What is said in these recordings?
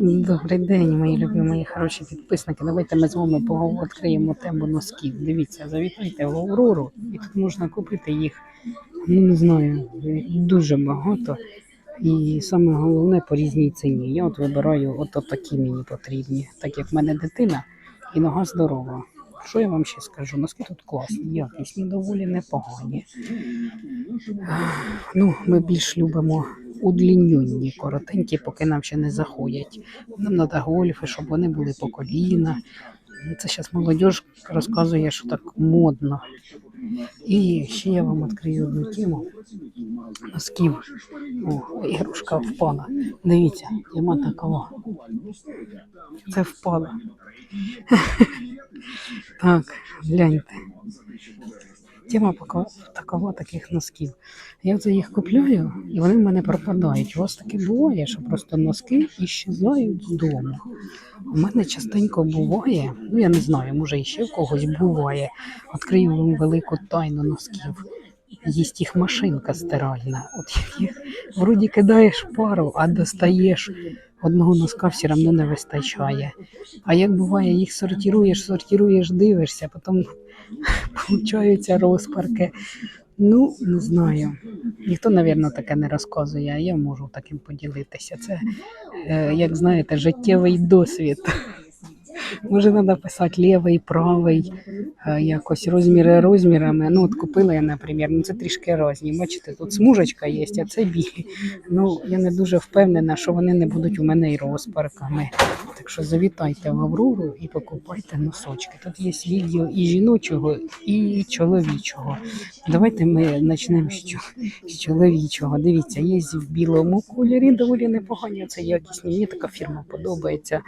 Добрий день, мої любі, мої хороші підписники. Давайте ми з вами відкриємо тему носків. Дивіться, завітайте в Аврору, і тут можна купити їх, ну не знаю, дуже багато. І саме головне по різній ціні. Я от вибираю от такі мені потрібні, так як в мене дитина і нога здорова. Що я вам ще скажу? Носки тут класні, якісні, доволі непогані. Ну, ми більш любимо удлінюні, коротенькі, поки нам ще не заходять. Нам треба гольфи, щоб вони були по коліна. Це зараз молодь розказує, що так модно. І ще я вам відкрию одну тему носків. О, ігрушка впала. Дивіться, тема такова. Це впало. Так, гляньте. Тема такова таких носків. Я це їх купляю, і вони в мене пропадають. У вас таке буває, що просто носки іщезають з дому. У мене частенько буває, ну я не знаю, може іще в когось буває. Відкрию вам велику тайну носків. Є їх машинка стиральна. От їх вроді кидаєш пару, а достаєш одного носка все одно не вистачає. А як буває, їх сортируєш, сортируєш, дивишся, потім получаються розпарки. Ну, не знаю. Ніхто, мабуть, таке не розказує, а я можу таким поділитися. Це, е, як знаєте, життєвий досвід. Може, треба писати лівий, правий, е, якось розміри розмірами. Ну, от купила я, наприклад, ну це трішки різні. Бачите, тут смужечка є, а це білі. Ну, я не дуже впевнена, що вони не будуть у мене і розпарками. Так що завітайте в Аврору і покупайте носочки. Тут є відео і жіночого, і чоловічого. Давайте ми почнемо з, чо- з чоловічого. Дивіться, є в білому кольорі, доволі непогані. Це якісні. Мені така фірма подобається.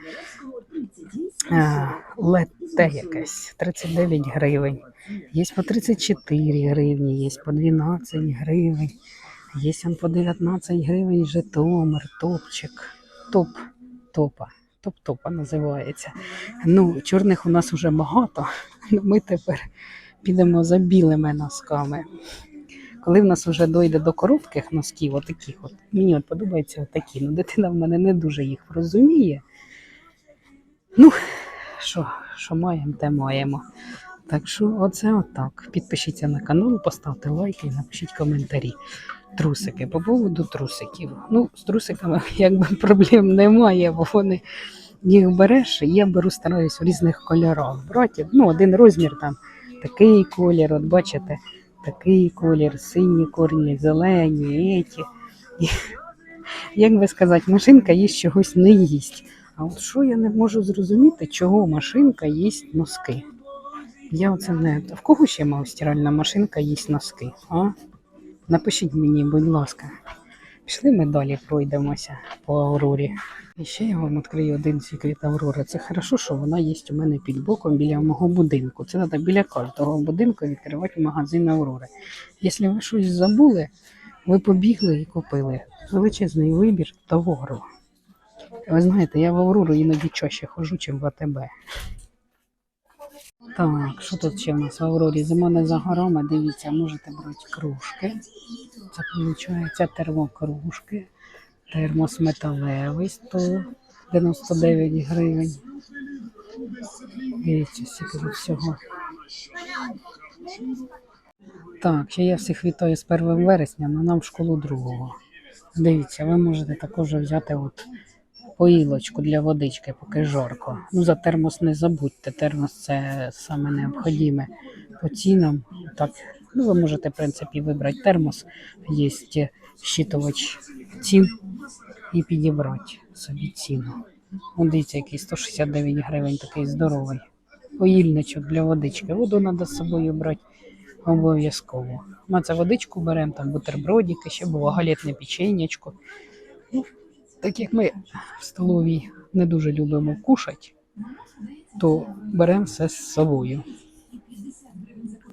Е, Летте якесь 39 гривень. Є по 34 гривні, є по 12 гривень, є по 19 гривень Житомир, топчик, топ, топа. Топ-топа називається. Ну, чорних у нас вже багато. Ми тепер підемо за білими носками. Коли в нас вже дойде до коротких носків, отаких от, мені от подобаються отакі. Ну, дитина в мене не дуже їх розуміє. Ну, що, що маємо, те маємо. Так що оце отак. Підпишіться на канал, поставте лайки і напишіть коментарі. Трусики. По поводу трусиків. Ну, з трусиками якби проблем немає, бо вони їх береш, я беру, стараюсь в різних кольорах брати. Ну, один розмір там такий колір, от бачите, такий колір, сині корні, зелені, еті. Як би сказати, машинка їсть чогось не їсть. А от що я не можу зрозуміти, чого машинка їсть носки? Я оце не. В кого ще мав стиральна машинка їсть носки? А? Напишіть мені, будь ласка. Пішли ми далі пройдемося по Аврорі. І ще я вам відкрию один секрет Аврори. Це хорошо, що вона є у мене під боком біля мого будинку. Це треба біля кожного будинку відкривати магазин Аврори. Якщо ви щось забули, ви побігли і купили. Величезний вибір товару. Ви знаєте, я в Аврору іноді чаще ходжу, ніж в АТБ. Так, що тут ще в нас в Аврорі? Зима не за горами, дивіться, можете брати кружки. Це виходить термокружки. Термос металевий 199 гривень. Дивіться, скільки всього. Так, ще я всіх вітаю з 1 вересня, але нам в школу другого. Дивіться, ви можете також взяти от поїлочку для водички, поки жарко. Ну, за термос не забудьте. Термос це саме необхідне по цінам. Так, ну, ви можете, в принципі, вибрати термос. Є щитувач цін і підібрати собі ціну. Ну, дивіться, який 169 гривень, такий здоровий. Поїльничок для водички. Воду треба з собою брати обов'язково. Ми це водичку беремо, там бутербродики, ще було галетне печенячко. Ну, так як ми в столовій не дуже любимо кушати, то беремо все з собою.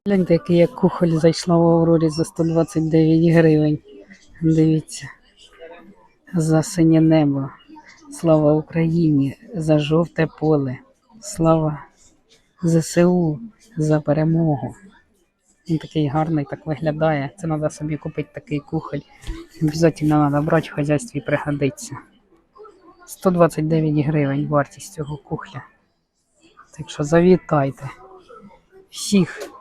Гляньте, який я кухоль зайшла в Аврорі за 129 гривень. Дивіться. За синє небо. Слава Україні! За жовте поле. Слава ЗСУ за перемогу. Він такий гарний, так виглядає. Це треба собі купити такий кухоль. Обов'язково треба брати в хазяйстві пригодиться. 129 гривень вартість цього кухля. Так що завітайте. Всіх,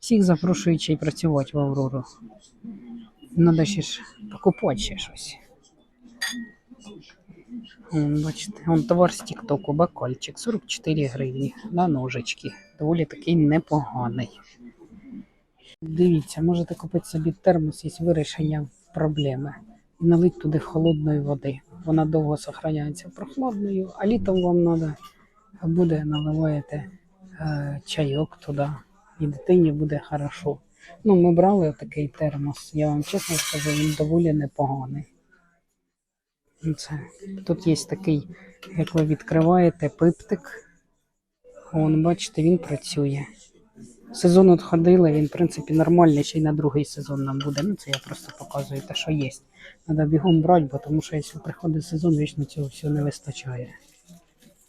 всіх запрошую ще працювати в Аврору. Надо ще ж покупати ще щось. Вон, бачите, вон товар з Тіктоку, бакольчик, 44 гривні на ножички. Доволі такий непоганий. Дивіться, можете купити собі термос із вирішенням проблеми. І налити туди холодної води. Вона довго зберігається прохладною, а літом вам треба буде наливаєте е, чайок туди, і дитині буде хорошо. Ну, ми брали такий термос, я вам чесно скажу, він доволі непоганий. Ну, Це, тут є такий, як ви відкриваєте, пиптик. Вон, бачите, він працює. Сезон от ходили, він, в принципі, нормальний, ще й на другий сезон нам буде. Ну, це я просто показую те, що є. Треба бігом брати, бо тому що якщо приходить сезон, вічно цього всього не вистачає.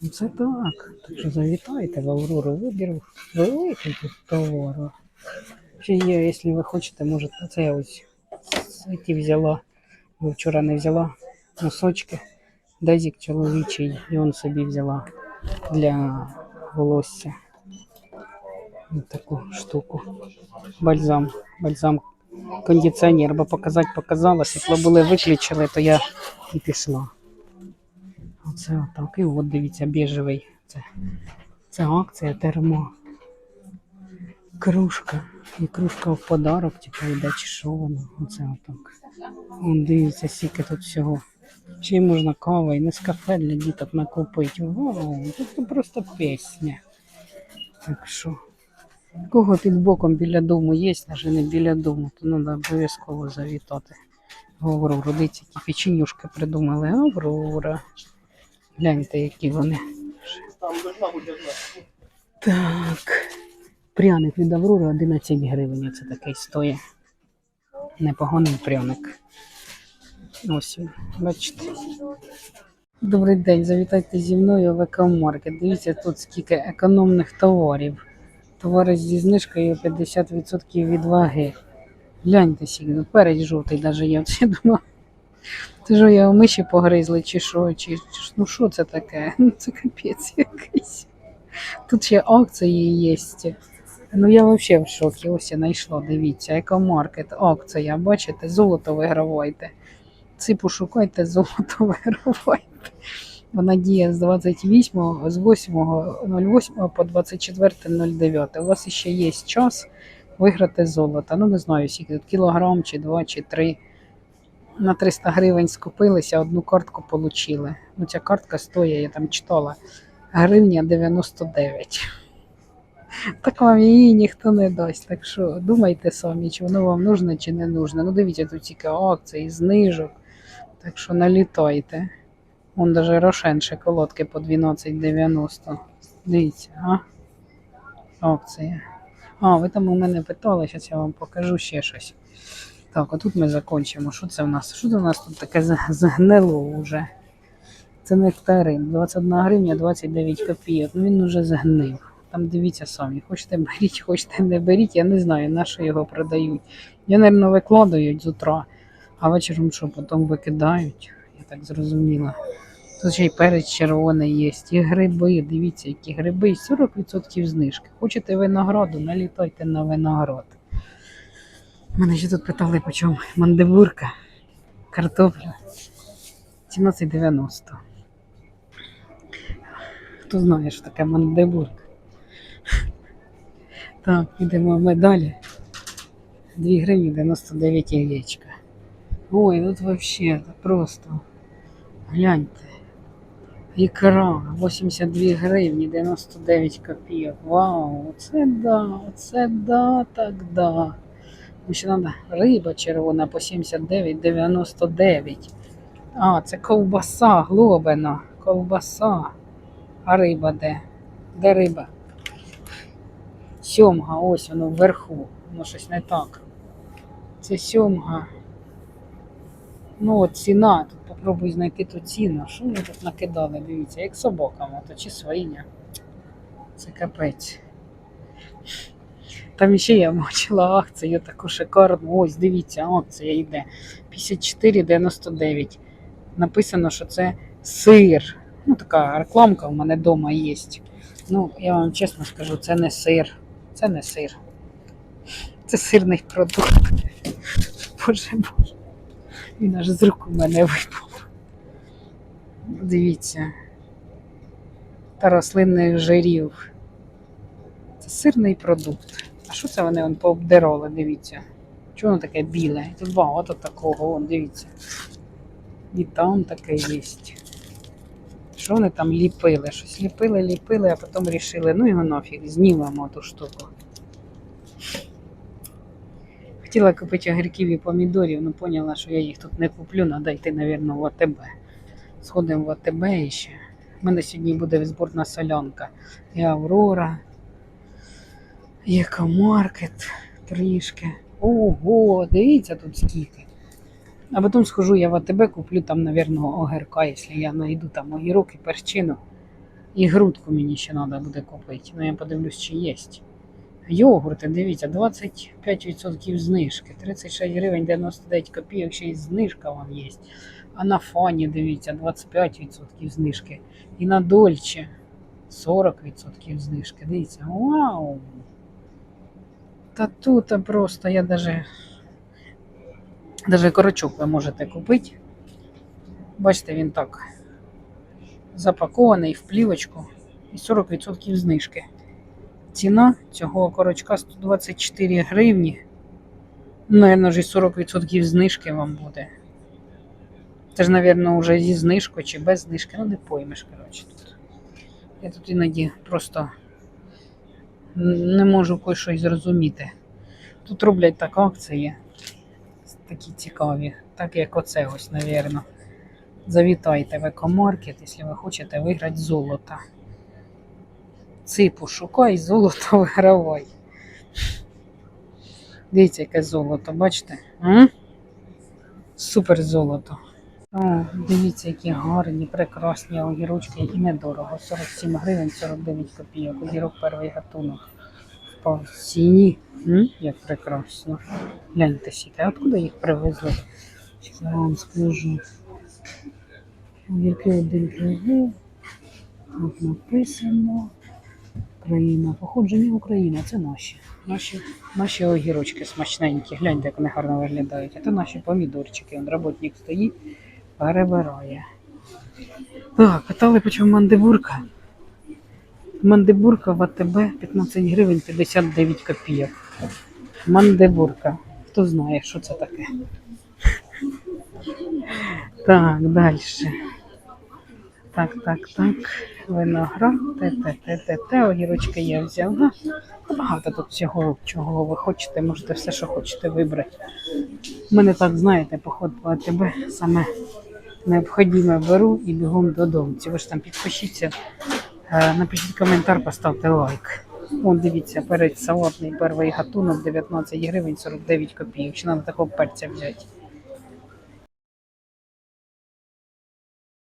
Ну, Це так. Так що завітайте в Аврору. Вибір великий тут товару. Ще є, якщо ви хочете, можете. Це я ось ці взяла. Бо вчора не взяла носочки. Дезік чоловічий, і он собі взяла для волосся. Таку штуку. Бальзам. Бальзам кондиціонер, бо показати показала, світло були виключили, то я і пішла. Оце отак. І от дивіться, біжевий. Це, це акція термо. Кружка. І кружка в подарок, типу, йде чи що воно. Оце отак. Вон дивіться, скільки тут всього. Й можна кава і нескафе для діток накупити. Вау, тут просто пісня. Так що. Кого під боком біля дому є, навіть не біля дому, то треба обов'язково завітати. Говорю, родиці які печенюшки придумали. Аврора. Гляньте, які вони. Так. Пряник від Аврори 11 гривень. Це такий стоїть. Непоганий пряник. Ось він, бачите. Добрий день, завітайте зі мною в екомаркет. Дивіться тут скільки економних товарів. Товари зі знижкою 50% від ваги. Гляньте сігно, перець жовтий навіть я це ж я миші погризли, чи що, чи ну що це таке? Ну це капець якийсь. Тут ще акції є. Ну я взагалі в шокі. Ось я знайшла, дивіться, екомаркет, акція, бачите, золото вигравайте. Ципу шукайте, золото вигравайте. Вона діє з 28, з 8.08 по 24.09. У вас ще є час виграти золото. Ну, не знаю, скільки тут кілограм, чи два, чи три. На 300 гривень скупилися, одну картку отримали. Ну, ця картка стоїть, я там читала, гривня 99. Так вам її ніхто не дасть. Так що думайте самі, чи воно вам нужно, чи не нужно. Ну, дивіться, тут тільки акції, знижок. Так що налітайте. Вон даже Рошен шоколадки по 12,90. Дивіться, а? Акція. А, ви там у мене питали, зараз я вам покажу ще щось. Так, отут ми закінчимо. Що це в нас? Що це у нас тут таке згнило вже? Це нектарин. 21 гривня 29 копійок. Ну він уже згнив. Там дивіться самі. Хочете беріть, хочете не беріть. Я не знаю, на що його продають. Я, мабуть, викладають з утра, а вечором що, потім викидають. Я так зрозуміла. Тут ще й перець червоний є, і гриби. Дивіться, які гриби, і 40% знижки. Хочете винограду, налітайте на виноград. Мене ще тут питали, по чому мандибурка, картопля. 17,90. Хто знає, що таке мандибурка? Так, йдемо ми далі. 2 гривні 99 яєчка. Ой, тут вообще просто. Гляньте. Ікра 82 гривні 99 копійок. Вау, оце да, оце да, так да. Ну, ще треба риба червона по 79,99. А, це ковбаса глобина. Ковбаса. А риба де? Де риба? Сьомга, ось воно вверху. Воно щось не так. Це сьомга. Ну, от ціна. Тут попробуй знайти ту ціну. Що вони тут накидали? Дивіться, як собака, мото, чи свиня. Це капець. Там ще я бачила акцію таку шикарну. Ось, дивіться, акція йде. 54,99. Написано, що це сир. Ну, така рекламка в мене вдома є. Ну, я вам чесно скажу, це не сир. Це не сир. Це сирний продукт. Боже Боже. Він аж з рук у мене випав. Дивіться. Та рослинних жирів. Це сирний продукт. А що це вони он пообдирали, дивіться. Чого воно таке біле? Тут багато такого, вон, дивіться. І там таке є. Що вони там ліпили? Щось ліпили, ліпили, а потім вирішили, ну його нафіг, знімемо ту штуку. Хотіла купити огірків і помідорів, але поняла, що я їх тут не куплю, треба йти, мабуть, в АТБ. Сходимо в АТБ ще. У мене сьогодні буде зборна солянка. І Аврора, і екомаркет трішки. Ого, дивіться тут скільки. А потім схожу я в АТБ, куплю там, мабуть, огірка, якщо я знайду там огірок і перчину. І грудку мені ще треба буде купити. Ну я подивлюсь, чи є. Йогурти, дивіться, 25% знижки, 36 гривень 99 копійок, ще й знижка вам є. А на фані, дивіться, 25% знижки. І на Дольче 40% знижки. Дивіться, вау! Та тут просто я даже, даже корочок ви можете купити. Бачите, він так запакований в плівочку і 40% знижки. Ціна цього корочка 124 гривні. Наверно, і 40% знижки вам буде. Це ж, напевно, вже зі знижкою чи без знижки, ну не поймеш, коротше, тут. Я тут іноді просто не можу кое-що зрозуміти. Тут роблять так акції, такі цікаві, так як оце ось, напевно. Завітайте в екомаркет, якщо ви хочете виграти золото. Ципу шукай, золото вигравай. Дивіться, яке золото, бачите? М? Супер золото. Дивіться, які гарні, прекрасні огірочки і недорого. 47 гривень 49 копійок. Огірок перший гатунок. По ціні. Як прекрасно. Гляньте. А откуда їх привезли? Я вам скажу. Огірки один кілограм. Тут написано. Україна. Походження Україна, це наші. Наші, наші огірочки смачненькі. Гляньте, як вони гарно виглядають. Це наші помідорчики. Он роботник стоїть, перебирає. Так, питали, по чому мандибурка. Мандибурка в АТБ 15 гривень 59 копійок. Мандибурка. Хто знає, що це таке. Так, далі. Так, так, так. Виноград, те, те, те, те. Огірочки я взяла. Багато тут всього, чого ви хочете, можете все, що хочете вибрати. У мене так, знаєте, поход по АТБ саме необхідне беру і бігом додому. Ці ви ж там підпишіться, е, напишіть коментар, поставте лайк. О, дивіться, перець салатний перший гатунок 19 гривень 49 копійок. Чи нам такого перця взяти?